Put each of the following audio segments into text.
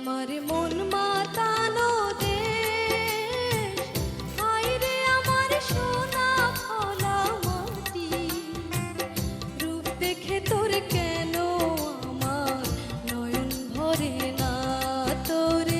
আমার মন মাতানো হায় রে আমার সোনা ফলা মাটি। রূপ দেখে তোর কেন আমার নয়ন ভরে না তোরে?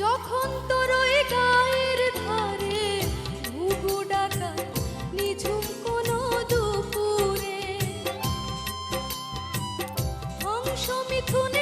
যখন তো সমিথুন